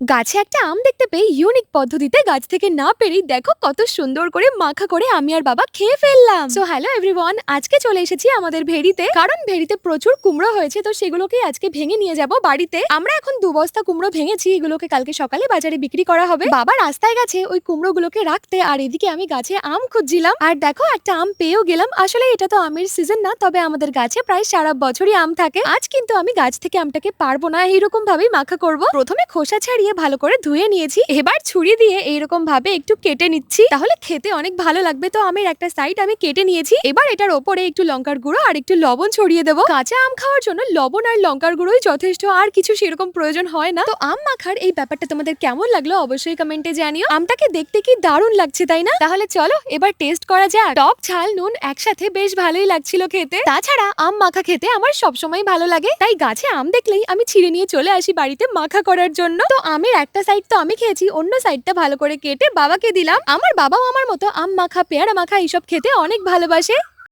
গাছে একটা আম দেখতে পেয়ে ইউনিক পদ্ধতিতে গাছ থেকে না পেরেই দেখো কত সুন্দর করে মাখা করে আমি আর বাবা খেয়ে ফেললাম। সো হ্যালো এভরিওয়ান আজকে চলে এসেছি আমাদের ভেড়িতে। কারণ ভেড়িতে প্রচুর কুমড়ো হয়েছে, তো সেগুলোকে আজকে ভেঙে নিয়ে যাব বাড়িতে। আমরা এখন দু বস্তা কুমড়ো ভেঙেছি, এগুলোকে কালকে সকালে বাজারে বিক্রি করা হবে। বাবা রাস্তায় গেছে, ওই কুমড়োগুলোকে রাখতে, আর এদিকে আমি গাছে আম খুঁজছিলাম। আর দেখো, একটা আম পেয়েও গেলাম। আসলে এটা তো আমের সিজন না, তবে আমাদের গাছে প্রায় সারা বছরই আম থাকে। আজ কিন্তু আমি গাছ থেকে আমটাকে পারব না এইরকম ভাবেই মাখা করব। প্রথমে খোসা ছাড়িয়ে ভালো করে ধুয়ে নিয়েছি। এবার ছুরি দিয়ে এইরকম ভাবে একটু কেটে নিচ্ছি। তাহলে খেতে অনেক ভালো লাগবে। তো আমের একটা সাইড আমি কেটে নিয়েছি। এবার এটার ওপরে একটু লঙ্কার গুঁড়ো আর একটু লবণ ছড়িয়ে দেবো। কাঁচা আম খাওয়ার জন্য লবণ আর লঙ্কার গুঁড়োই যথেষ্ট। আর কিছু সেরকম প্রয়োজন হয় না। তো আম মাখার এই ব্যাপারটা তোমাদের কেমন লাগল অবশ্যই কমেন্টে জানিও। আমটাকে দেখতে কি দারুণ লাগছে, তাই না? তাহলে চলো এবার টেস্ট করা যাক। টক, ঝাল, নুন একসাথে বেশ ভালোই লাগছিল খেতে। তাছাড়া আম মাখা খেতে আমার সবসময় ভালো লাগে। তাই গাছে আম দেখলেই আমি ছিঁড়ে নিয়ে চলে আসি বাড়িতে মাখা করার জন্য। তো আমের একটা সাইড তো আমি খেয়েছি, অন্য সাইডটা ভালো করে কেটে বাবাকে দিলাম। আমার বাবাও আমার মতো আম মাখা, পেয়ারা মাখা এইসব খেতে অনেক ভালোবাসে।